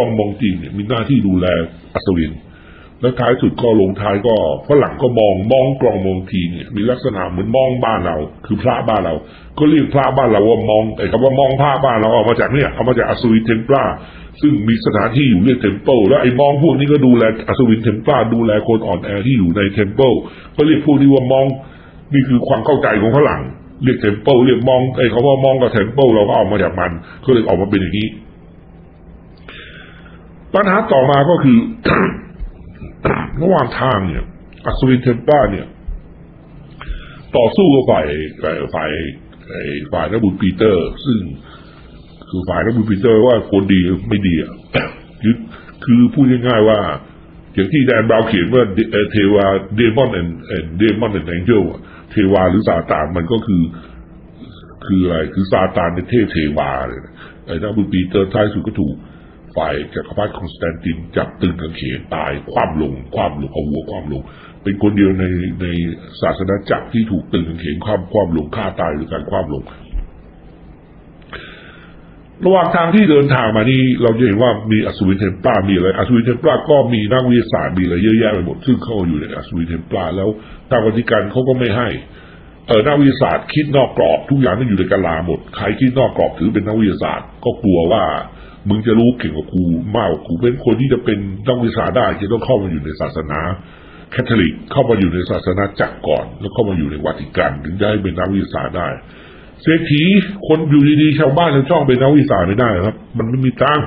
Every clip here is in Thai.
กองมองจีนเนี่ยมีหน้าที่ดูแลอัศวิน แล้วท้ายสุดก็ลงท้ายก็ฝรั่งก็มองมองกรองมองทีเนี่ยมีลักษณะเหมือนมองบ้านเรา คือพระบ้านเรา ก็เรียกพระบ้านเราว่ามองไอ้คำว่ามองพระบ้านเราเอามาจากเนี่ยเอามาจากอัศวินเทมปลาซึ่งมีสถานที่อยู่เรียกเทมเปิลแล้วไอ้มองพวกนี้ก็ดูแลอัศวินเทมปลาดูแลคนอ่อนแอที่อยู่ในเทมเปิลก็เรียกพวกนี้ว่ามองนี่คือความเข้าใจของฝรั่งเรียกเทมเปิลเรียกมองไอ้คำว่ามองกับเทมเปิลเราก็เอามาจากมันก็เลยออกมาเป็นอย่างนี้ ปัญหาต่อมาก็คือระหว่างทางเนี่ย อัศวินเทมปาเนี่ย ต่อสู้กับฝ่ายฝ่ายฝ่ายฝ่ายนักบุญปีเตอร์ ซึ่งคือฝ่ายนักบุญปีเตอร์ว่าคนดีไม่ดีอะคือคือพูดง่ายๆว่า อย่างที่แดนบราวเขียนว่าเทวาเดมอนแอนเดมอนแอนแองเจลเทวาหรือซาตานมันก็คือ คืออะไรคือซาตานในเทพเทวาเลยไอ้นักบุญปีเตอร์ท้ายสุดก็ถูก ฝ่ายจักรพรรดิคอนสแตนตินจับตึงกางเขนตายคว่ำลงคว่ำลงเอาหัวคว่ำลง เป็นคนเดียวในในศาสนาจักรที่ถูกตึงกางเขนคว่ำคว่ำลงฆ่าตายหรือการคว่ำลง ระหว่างทางที่เดินทางมานี่เราจะเห็นว่ามีอัศวินเทมปลามีอะไรอัศวินเทมปลาก็มีนักวิทยาศาสตร์มีอะไรเยอะแยะไปหมดซึ่งเข้าอยู่ในอัศวินเทมปลาแล้วทางวัติกันเขาก็ไม่ให้ เออนักวิทยาศาสตร์คิดนอกกรอบทุกอย่างต้องอยู่ในกาลาหมดใครคิดนอกกรอบถือเป็นนักวิทยาศาสตร์ ก็กลัวว่ามึงจะรู้เก่งกว่ากูมากกว่ากูเป็นคนที่จะเป็นนักวิชาได้จะต้องเข้ามาอยู่ในศาสนาแคทอลิกเข้ามาอยู่ในศาสนาจักรก่อน แล้วเข้ามาอยู่ในวัติกันถึงจะให้เป็นนักวิชาได้เศรษฐีคนอยู่ดีๆชาวบ้านชาวช่องเป็นนักวิชาไม่ได้ครับ มันไม่มีตัง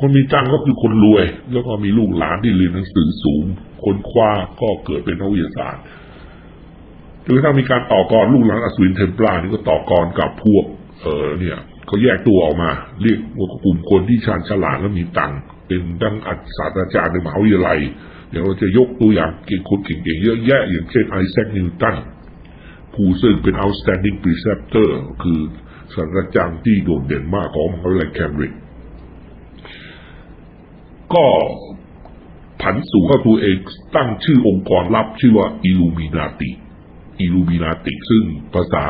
คนมีตังก็คือคนรวย แล้วก็มีลูกหลานที่เรียนหนังสือสูง คนคว้าก็เกิดเป็นนักวิทยาศาสตร์ จนกระทั่งมีการต่อกรลูกหลานอัศวินเทมปลานี่ก็ต่อกรกับพวก เออเนี่ยเขาแยกตัวออกมา เรียกว่ากลุ่มคนที่ชาญฉลาดและมีตังค์เป็นดังอัศาสตราจารย์ในมหาวิทยาลัยเดี๋ยวเราจะยกตัวอย่างเก่งคนเก่งๆเยอะแยะอย่างเช่นไอแซคนิวตันผู้ซึ่งเป็น outstanding preceptor คือศาสตราจารย์ที่โดดเด่นมากของมหาวิทยาลัยแคมบริดจ์ก็ผันสู่เข้าตัวเองตั้งชื่อองค์กรลับชื่อว่า Illuminati Illuminati ซึ่งภาษา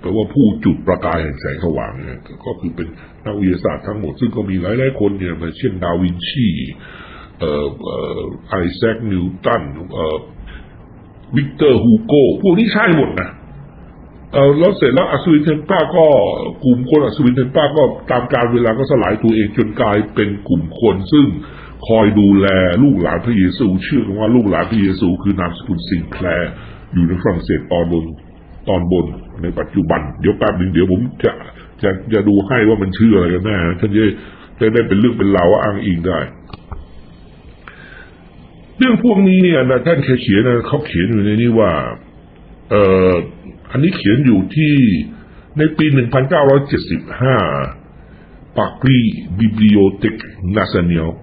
แปลว่าผู้จุดประกายแห่งแสงสว่างเนี่ยก็คือเป็นนักวิทยาศาสตร์ทั้งหมด ซึ่งก็มีหลายหลายคนเนี่ยเช่นดาวินชีไอแซคนิวตันวิกเตอร์ฮูโก้พวกนี้ใช่หมดนะแล้วเสร็จแล้วอัศวินเทมป้าก็กลุ่มคนอัศวินเทมป้าก็ตามการเวลาก็สลายตัวเองจนกลายเป็นกลุ่มคนซึ่ง คอยดูแลลูกหลานพระเยซู เชื่อกันว่าลูกหลานพระเยซู คือนามสกุลซิงแคลร์อยู่ในฝรั่งเศสตอนบนตอนบนในปัจจุบัน เดี๋ยวแป๊บหนึ่งเดี๋ยวผมจะจะจะดูให้ว่ามันชื่ออะไรกันแน่ท่านจะจะได้เป็นเรื่องเป็นราวอ้างอิงได้ เรื่องพวกนี้เนี่ยนะท่านเคยเขียนนะเขาเขียนอยู่ในนี้ว่า เอ่ออันนี้เขียนอยู่ที่ในปี 1975 Paris Bibliothèque Nationale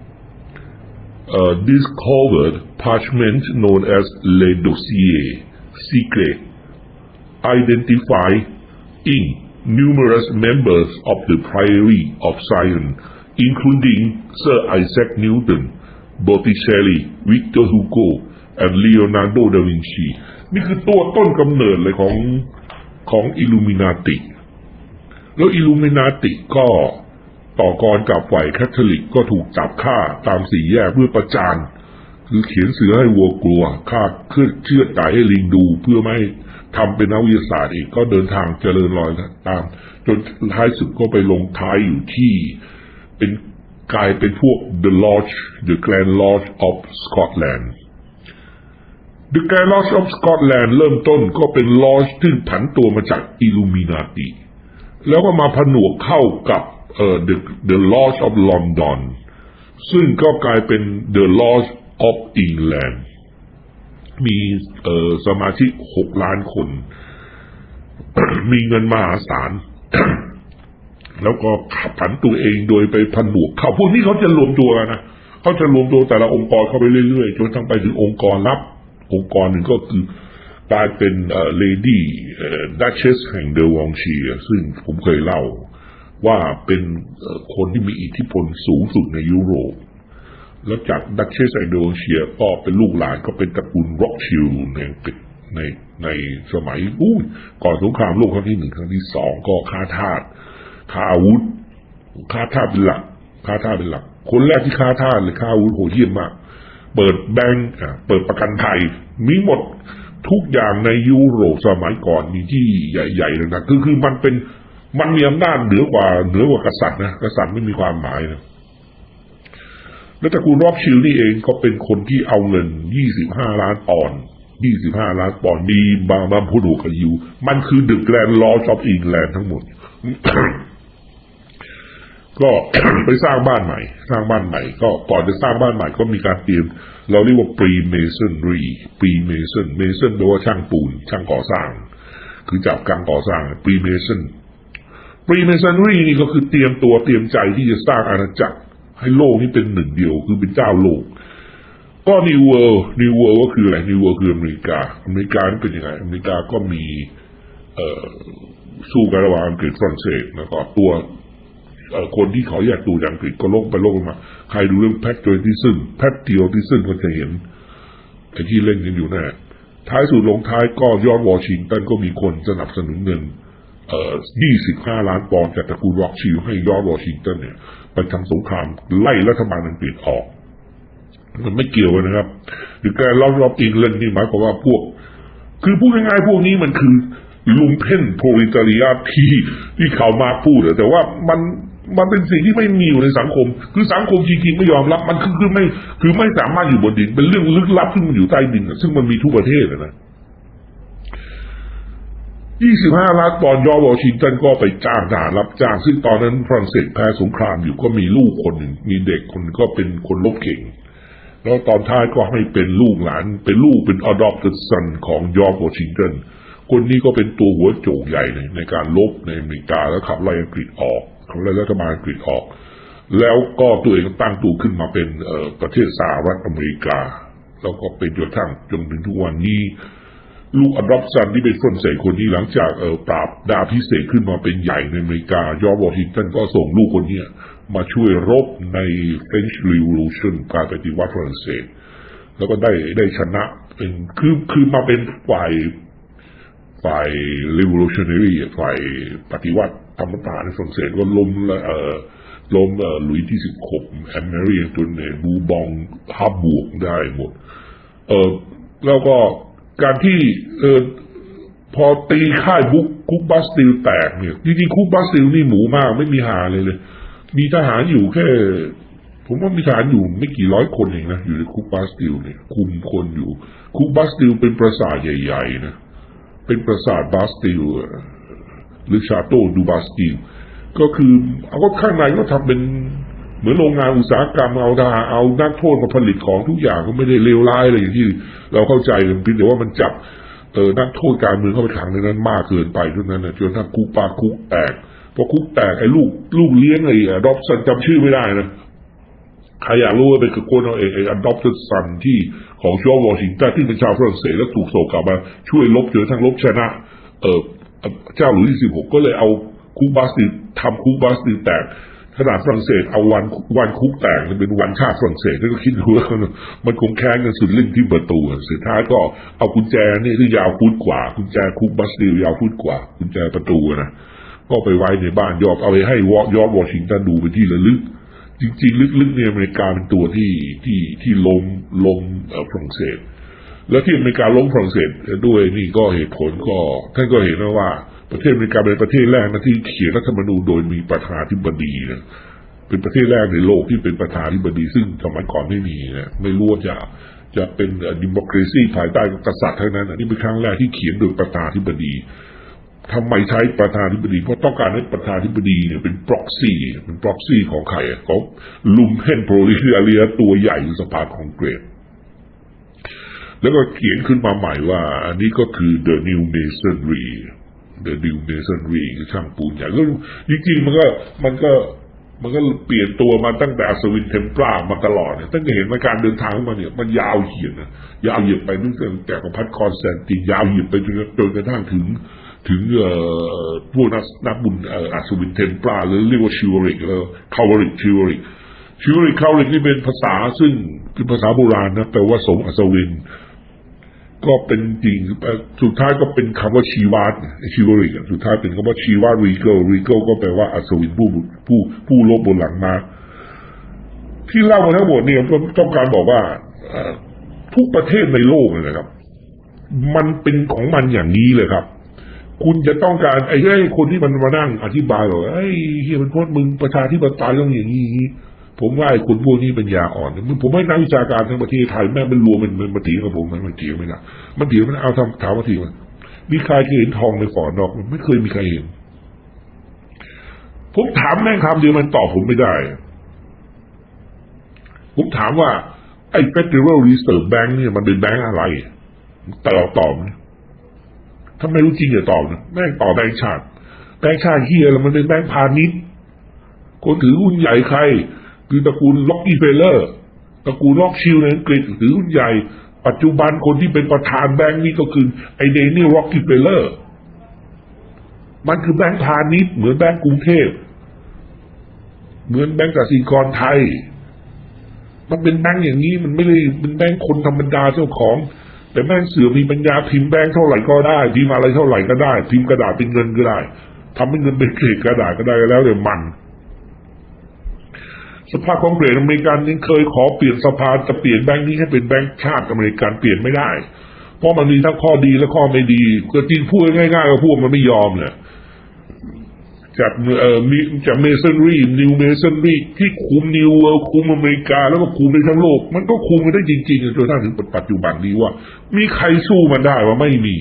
uh, discovered parchment known as les dossiers secret identifying numerous members of the Priory of Zion, including Sir Isaac Newton, Botticelli, Victor Hugo, and Leonardo da Vinci นี่คือตัวต้นกำเนิดเลยของของอิลูมินาติ แล้วอิลูมินาติก็ ต่อกรกับฝ่ายแคทอลิกก็ถูกจับฆ่าตามสี่แยกเพื่อประจานคือเขียนเสือให้วัวกลัวฆ่าเพื่อเชื่อใจให้ลิงดูเพื่อไม่ทำเป็นนักวิทยาศาสตร์อีกก็เดินทางเจริญรอยตาม จนท้ายสุดก็ไปลงท้ายอยู่ที่เป็นกลายเป็นพวก The Lodge The Grand Lodge of Scotland The Grand Lodge of Scotland เริ่มต้นก็เป็น Lodge ที่ผันตัวมาจาก Illuminati แล้วก็มาผนวกเข้ากับ เอ่อ The The Lodge of London ซึ่งก็กลายเป็น The Lodge of England มีเอ่อสมาชิกหกล้านคน มีเงินมหาศาล แล้วก็ขับผันตัวเองโดยไปผนบวกเขาพวกนี้เขาจะรวมตัวนะเขาจะรวมตัวแต่ละองค์กรเข้าไปเรื่อยๆจนทั้งไปถึงองค์กรลับ องค์กรหนึ่งก็คือกลายเป็นเออเลดี้ดัชเชสแห่งเดอวองเชียซึ่งผมเคยเล่า ว่าเป็นคนที่มีอิทธิพลสูงสุดในยุโรป แล้วจากดัชเชสแห่งเดวองเชียก็เป็นลูกหลานก็เป็นตระกูลร็อกชิลในในในสมัยอู้ก่อนสงครามโลกครั้งที่หนึ่งครั้งที่สองก็ค้าทาสค้าอาวุธค้าทาสเป็นหลักค้าท่าเป็นหลัก คนแรกที่ค้าท่าเลยค้าอาวุธโหดเยี่ยมมากเปิดแบงก์เปิดประกันภัยมีหมดทุกอย่างในยุโรปสมัยก่อนมีที่ใหญ่ๆเลยนะคือคือมันเป็น มันมีอำนาจเหนือกว่าเหนือกว่ากษัตริย์นะกษัตริย์ไม่มีความหมายนะแล้วตระกูลรอบชิลนี่เองก็เป็นคนที่เอาเงิน25ล้านปอนด์25ล้านปอนด์มีบางบางพูดูกับยูมันคือดึกแลนด์ลอชอปอิงแลนด์ทั้งหมด ก็ไปสร้างบ้านใหม่ สร้างบ้านใหม่ ก็ก่อนจะสร้างบ้านใหม่ก็มีการเตรียม เราเรียกว่า pre masonry pre mason mason แปลว่าช่างปูน ช่างก่อสร้าง คือจับกลางก่อสร้าง pre mason pre masonry นี่ ปรีเมซันรีนี่ก็คือเตรียมตัวเตรียมใจที่จะสร้างอาณาจักร ให้โลกนี้เป็นหนึ่งเดียวคือเป็นเจ้าโลก ก็ New World New World ก็คืออะไร New World คืออเมริกา อเมริกานี่เป็นยังไง อเมริกาก็มีเอสู้กันระหว่างอังกฤษฝรั่งเศสแล้วก็ตัวคนที่เขาแยากตัวจากอังกฤษก็ลงไปลงมา ใครดูเรื่องแพทโจที่ซึ่งแพทเทียวที่ซึ่งก็จะเห็นไอ้ที่เล่นกันอยู่แน่ท้ายสุดลงท้ายก็ยอดวอชิงตันก็มีคนสนับสนุนเงิน เอ่อ25 ล้านปอนด์จากตระกูลร็อกชิลให้ยอร์วอชิงตันเนี่ยไปทำสงครามไล่รัฐบาลอังกฤษออก มันไม่เกี่ยวนะครับหรือการล้อมรอบอิงแลนนี่หมายความว่าพวก คือพูดง่ายๆพวกนี้มันคือลุมเพ่นโพลิตาริยาที่ที่เขามาพูดแต่ว่ามันมันเป็นสิ่งที่ไม่มีอยู่ในสังคม คือสังคมจริงๆไม่ยอมรับ มันคือคือไม่คือไม่สามารถอยู่บนดิน เป็นเรื่องลึกลับซึ่งมันอยู่ใต้ดินซึ่งมันมีทุกประเทศนะ 25 ล้านปอนด์ยอวอชิงตันก็ไปจ้างทหารรับจ้าง ซึ่งตอนนั้นฝรั่งเศสแพ้สงครามอยู่ก็มีลูกคนหนึ่งมีเด็กคนก็เป็นคนลบเก่ง แล้วตอนท้ายก็ให้เป็นลูกหลาน เป็นลูกเป็น adopted son ของยอวอชิงตันคนนี้ก็เป็นตัวหัวโจกใหญ่ในในการลบในอเมริกาแล้วขับไล่อังกฤษออกขับไล่รัฐบาลอังกฤษออก แล้วก็ตัวเองก็ตั้งตัวขึ้นมาเป็นประเทศสหรัฐอเมริกา แล้วก็เป็นจนทั่งจนถึงทุกวันนี้ ลูกอันดอปซันที่เป็นฝรั่งเศสคนนี้หลังจากเออปราบดาพิเศษขึ้นมาเป็นใหญ่ในอเมริกายอร์วอชิงตันก็ส่งลูกคนนี้มาช่วยรบใน French Revolution การปฏิวัติฝรั่งเศส แล้วก็ได้ได้ชนะเป็นคือคือมาเป็นฝ่ายฝ่าย revolutionary ฝ่ายปฏิวัติธรรมตาในฝรั่งเศสก็ล้มเอ่อล้มเอ่อลุยที่สิบหกแอนเมรีจนเนี่ยบูบองฮับบวกได้หมด เออแล้วก็ การที่เออพอตีค่ายบุกคุกบัสติลแตกเนี่ยจริงๆคุกบัสติลนี่หมูมากไม่มีหาเลยเลย มีทหารอยู่แค่ ผมว่ามีทหารอยู่ไม่กี่ร้อยคนเองนะอยู่ในคุกบัสติลเนี่ย คุมคนอยู่ คุกบัสติลเป็นปราสาทใหญ่ๆนะเป็นปราสาทบาสติลหรือชาโตดูบาสติลก็คือเอาก็ข้างในก็ทำเป็น เหมือนโรงงานอุตสาหกรรมเอาทาเอานักโทษมาผลิตของทุกอย่างก็ไม่ได้เลวร้ายอะไรอย่างที่เราเข้าใจกันเพียงแต่ว่ามันจับเออนักโทษการเมืองเข้าไปขังในนั้นมากเกินไปเท่านั้นนะจนถ้าคุกปาคุกแตกพอคุกแตกไอ้ลูกลูกเลี้ยงไอ้ดอปสันจำชื่อไม่ได้นะใครอยากรู้ว่าเป็นคนเอาเองไอ้ adopted son ที่ของจอร์วอชิงตันที่เป็นชาวฝรั่งเศสแล้วถูกส่งกลับมาช่วยลบจนทั้งลบชนะ เออเจ้าหลุยส์ที่สิบหกก็เลยเอาคุกบาสติทำคุกบาสติแตก ขนาดฝรั่งเศสเอาวันวันคุกแตกเป็นวันชาติฝรั่งเศสก็คิดดูว่ามันคงแค้นกันสุดลิ้นที่ประตูสุดท้ายก็เอากุญแจนี่ที่ยาวฟุตกว่ากุญแจคุกบาสติลยาวฟุตกว่ากุญแจประตูนะก็ไปไว้ในบ้านยอร์กเอาไปให้วอร์ยอร์กวอชิงตันดูเป็นที่ระลึก จริง ๆ ลึกๆเนี่ยอเมริกาเป็นตัวที่ที่ที่ล้มล้มฝรั่งเศส แล้วที่อเมริกาล้มฝรั่งเศสด้วยนี่ก็เหตุผลก็ท่านก็เห็นนะว่า ประเทศอเมริกาเป็นประเทศแรกนะที่เขียนรัฐธรรมนูญโดยมีประธานาธิบดีนะเป็นประเทศแรกในโลกที่เป็นประธานาธิบดีซึ่งสมัยก่อนไม่มีนะไม่รู้ว่าจะจะเป็นดิมคราซีภายใต้กษัตริย์เท่านั้นนะนี่เป็นครั้งแรกที่เขียนโดยประธานาธิบดีทำไมใช้ประธานาธิบดี เพราะต้องการให้ประธานาธิบดีเนี่ยเป็น proxy เป็น proxy ของใครอะของลุมเพนโปรลิเลียตัวใหญ่ในสภาคองเกรสแล้วก็เขียนขึ้นมาใหม่ว่า อันนี้ก็คือ the new masonry the new masonry คือช่างปูนใหญ่ก็จริงๆมันก็มันก็มันก็เปลี่ยนตัวมาตั้งแต่อัศวินเทมปลามาตลอดเนี่ยตั้งแต่เห็นมาการเดินทางของมันเนี่ยมันยาวเหยียดนะยาวเหยียดไปตั้งแต่แกับพัดคอนแซนตินยาวเหยียดไปจนจนกระทั่งถึง ถึงเอ่อพวกนักนักบุญเอ่ออัศวินเทมปลาหรือเรียกว่าชิวริกแล้วคาวริกชิวริกชิวริกคาวริกนี่เป็นภาษาซึ่งเป็นภาษาโบราณนะแปลว่าสมอัศวิน ก็เป็นจริงสุดท้ายก็เป็นคำว่าชีวาตชีวริกสุดท้ายเป็นคำว่าชีวารีเกิลรีเกิลก็แปลว่าอัศวินผู้ผู้ผู้ลบบนหลังมา ที่เล่ามาทั้งหมดเนี่ยผมต้องการบอกว่าทุกประเทศในโลกเลยนะครับ มันเป็นของมันอย่างนี้เลยครับ คุณจะต้องการไอ้ไอ้คนที่มันมานั่งอธิบายบอกไอ้เฮียมันโคตรมึงประชาธิปไตยต้องอย่างนี้อย่างนี้ ผมว่าไอ้คนพวกนี้เป็นยาอ่อน ผมให้นักวิชาการทั้งประเทศไทยแม่เป็นรวมมันมันมาถีกับผมมันมันเถีไม่ได้มันถีมันเอาทำถามมาถีมันมีใครเคยเห็นทองในฝอนดอกมันไม่เคยมีใครเห็น ผมถามแม่งคำเดียวมันตอบผมไม่ได้ ผมถามว่าไอ้ Federal Reserve Bank เนี่ยมันเป็นแบงก์อะไรแต่เราตอบนะถ้าไม่รู้จริงอย่าตอบนะแม่งตอบแบงก์ชาติแบงก์ชาติเฮียแล้วมันเป็นแบงก์พาณิชย์คนถือหุ้นใหญ่ใคร คือตระกูลล็อกกี้เฟลเลอร์ตระกูลล็อกชิลในอังกฤษถือหุ้นใหญ่ ปัจจุบันคนที่เป็นประธานแบงก์นี่ก็คือไอเดนี่ล็อกกี้เฟลเลอร์มันคือแบงก์พาณิชย์เหมือนแบงก์กรุงเทพ เหมือนแบงก์กสิกรไทย มันเป็นแบงก์อย่างนี้มันไม่ได้เป็นแบงก์คนธรรมดาเจ้าของ แต่แบงก์เสือมีปัญญาพิมพ์แบงก์เท่าไหร่ก็ได้พิมพ์อะไรเท่าไหร่ก็ได้ พิมพ์กระดาษเป็นเงินก็ได้ทำให้เงินเป็นเกล็ดกระดาษก็ได้แล้วแต่มัน สภาคองเกรสอเมริกันยังเคยขอเปลี่ยนสภาจะเปลี่ยนแบงค์นี้ให้เป็นแบงค์ชาติอเมริกันเปลี่ยนไม่ได้ เพราะมันมีทั้งข้อดีและข้อไม่ดีก็จริงพูดง่ายๆก็พูดมันไม่ยอมเนี่ยจากเอ่อมีจากเมสันรีนิวเมสันรีที่คุมนิวเวิลด์คุมอเมริกาแล้วก็คุมในทั้งโลก มันก็คุมกันได้จริงๆจนกระทั่งถึงปัจจุบันนี้ว่า มีใครสู้มันได้ว่าไม่มี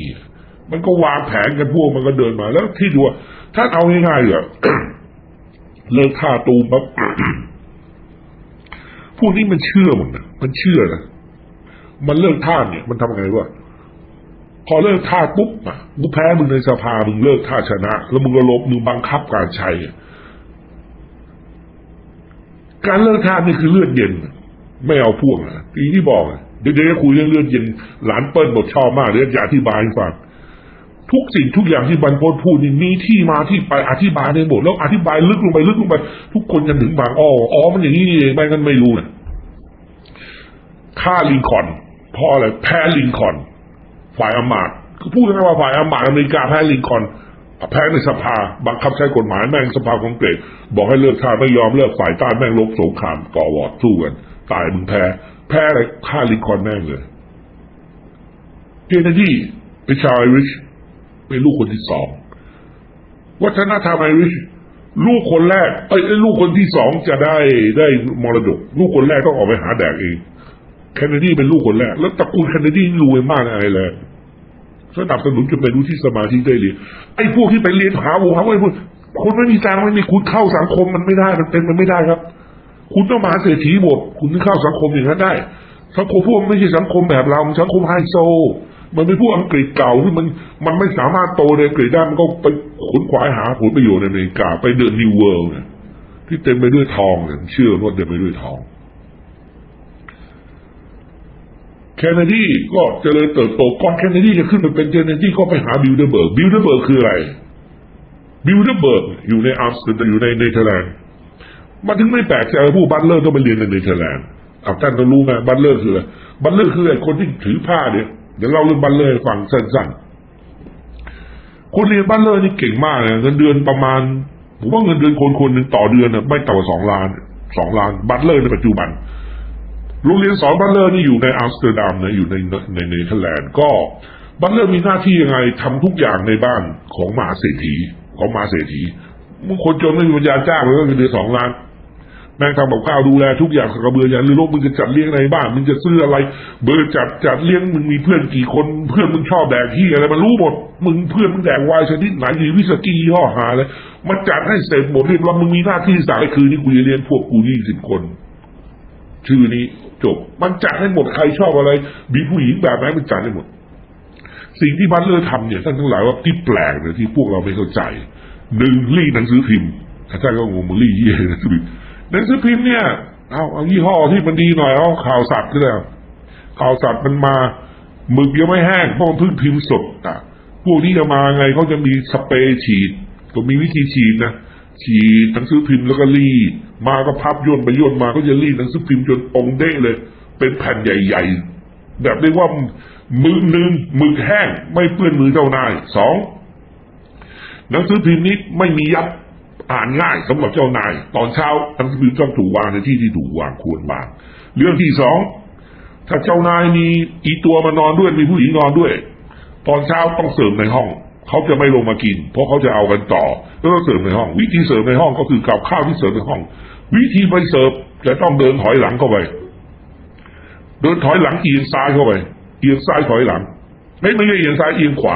มันก็วางแผนกันพวกมันก็เดินมา แล้วที่ดูว่าถ้าเอาง่ายๆเหรอเลิกท่าตูมปั๊บ พวกนี้มันเชื่อหมดนะมันเชื่อนะมันเลิกท่าเนี่ย มันทำไงวะพอเลิกท่าปุ๊บอะมึงแพ้มึงในสภามึงเลิกท่าชนะ แล้วมึงก็ลบมึงบังคับการใช้การเลิกท่านี่คือเลือดเย็น ไม่เอาพวกนะทีที่บอกเดี๋ยวเดี๋ยวจะคุยเรื่องเลือดเย็น หลานเปิ้ลบอกชอบมากเดี๋ยวจะอธิบายให้ฟัง ทุกสิ่งทุกอย่างที่บรรพตพูดนี่มีที่มาที่ไปอธิบายได้หมดแล้วอธิบายลึกลงไปลึกลงไป ทุกคนจะถึงบางอ้ออ๋อมันอย่างนี้นี่เองไม่งั้นไม่รู้นะฆ่าลิงคอนเพราะอะไรแพ้ลิงคอน ฝ่ายอำมาตคือพูดง่ายๆว่าฝ่ายอำมาตอเมริกาแพ้ลิงคอนแพ้ในสภาบังคับใช้กฎหมายแม่งสภาคองเกรสบอกให้เลิกทาไม่ยอมเลิกฝ่ายต้านแม่งลบสงครามก่อวอร์ดสู้กัน ตายมึงแพ้ แพ้อะไรฆ่าลิงคอนแม่งเลยเคนนดีเป็นชาวไอริช เป็นลูกคนที่สองวัฒนธรรมไอริชลูกคนแรกเอ้ยลูกคนที่สองจะได้ได้มรดก ลูกคนแรกต้องออกไปหาแดกเองแคนเนดีเป็นลูกคนแรก แล้วตระกูลแคนเนดีรวยมากอะไรเลยสนับสนุนจนเป็นรู้ที่สมาชิกได้เรียนไอ้พวกที่ไปเรียนหาวงหาไอ้พวกคนไม่มีตังค์ไม่มีคุณเข้าสังคมมันไม่ได้มันเป็นมันไม่ได้ครับ คุณต้องมาเศรษฐีหมดคุณถึงเข้าสังคมอย่างนั้นได้สังคมพวกไม่ใช่สังคมแบบเรามันสังคมไฮโซ มันเป็นพวกอังกฤษเก่าที่มันมันไม่สามารถโตในอังกฤษได้มันก็ไปขนขวายหาผลประโยชน์ในอเมริกา ไปเดินนิวเวิลด์เนี่ยที่เต็มไปด้วยทองเนี่ยเชื่อว่าเต็มไปด้วยทองแคนเนดีก็เจริญเติบโตก่อนแคนเนดีจะขึ้นมาเป็นแคนเนดีก็ไปหาบิลเดอร์เบิร์กบิลเดอร์เบิร์กคืออะไรบิลเดอร์เบิร์กอยู่ในอัมสเตอร์ดัมอยู่ในเนเธอร์แลนด์มันถึงไม่แปลกใจผู้บัตเลอร์ต้องไปเรียนในเนเธอร์แลนด์อาท่านต้องรู้ไหมบัตเลอร์คืออะไรบัตเลอร์คือไอ้คนที่ถือผ้าเนี่ย เดี๋ยวเล่าเรื่องบัตเลอร์ฟังสั้นๆคนเรียนบัตเลอร์นี่เก่งมากเลยเงินเดือนประมาณผมว่าเงินเดือนคนคนหนึ่งต่อเดือนไม่ต่ำกว่าสองล้านสองล้านบัตเลอร์ในปัจจุบันโรงเรียนสอนบัตเลอร์นี่อยู่ในอัมสเตอร์ดัมนะอยู่ในในเนเธอร์แลนด์ก็บัตเลอร์มีหน้าที่ยังไงทำทุกอย่างในบ้านของมหาเศรษฐีของมหาเศรษฐีมึงคนจนไม่มีปัญญาจ้างเลยก็เงินเดือนสองล้าน แม่งทำกับข้าวดูแลทุกอย่างกระเบือยันหรือโลกมึงจะจัดเลี้ยงในบ้านมึงจะซื้ออะไร เบอร์จัดจัดเลี้ยงมึงมีเพื่อนกี่คนเพื่อนมึงชอบแดกที่อะไรมันรู้หมด มึงเพื่อนมึงแดกวน์ชนิดไหนหรือวิสกี้ยี่ห้อหาเลยมันจัดให้เสร็จหมดเรียบร้อยมึงมีหน้าที่สั่งไอ้คืนนี้กูจะเลี้ยงพวกกูยี่สิบคน ชื่อนี้จบ มันจัดให้หมดใครชอบอะไรมีผู้หญิงแบบไหนมันจัดให้หมด สิ่งที่บัตเลอร์ทำเนี่ยท่านทั้งหลายว่าที่แปลกเนี่ยที่พวกเราไม่เข้าใจหนึ่งรีดหนังสือพิมพ์ท่านก็งงมึงรีดยี่หนังสือพิมพ์ หนังสือพิมพ์เนี่ย เอาเอายี่ห้อที่มันดีหน่อยเอาข่าวสัตว์ก็ได้วข่าวสัตว์มันมาหมึกยังไม่แห้งเพราะมันเพิ่งพิมพ์สดอะพวกนี้จะมาไงเขาจะมีสเปรย์ฉีด ก็มีวิธีฉีดนะฉีดหนังสือพิมพ์แล้วก็รีมาก็พับย่นไปย่นมาก็จะรีหนังสือพิมพ์จนองเด้เลย เป็นแผ่นใหญ่ๆ แบบเรียกว่ามือหนึ่งมือแห้ง ไม่เปื้อนมือเจ้านายสองหนังสือพิมพ์นี้ไม่มียับ อ่านง่ายสำหรับเจ้านาย ตอนเช้าหนังสือพิมพ์ต้องถูกวางในที่ที่ถูกวางควรวาง เรื่องที่สองถ้าเจ้านายมีอีตัวมานอนด้วยมีผู้หญิงนอนด้วย ตอนเช้าต้องเสริมในห้อง เขาจะไม่ลงมากิน เพราะเขาจะเอากันต่อแล้วก็เสริมในห้อง วิธีเสริมในห้องก็คือกับข้าวที่เสริมในห้อง วิธีไปเสิร์ฟจะต้องเดินถอยหลังเข้าไปเดินถอยหลังเอียงซ้ายเข้าไปเอียงซ้ายถอยหลังไม่ไม่ใช่เอียงซ้ายเอียงขวา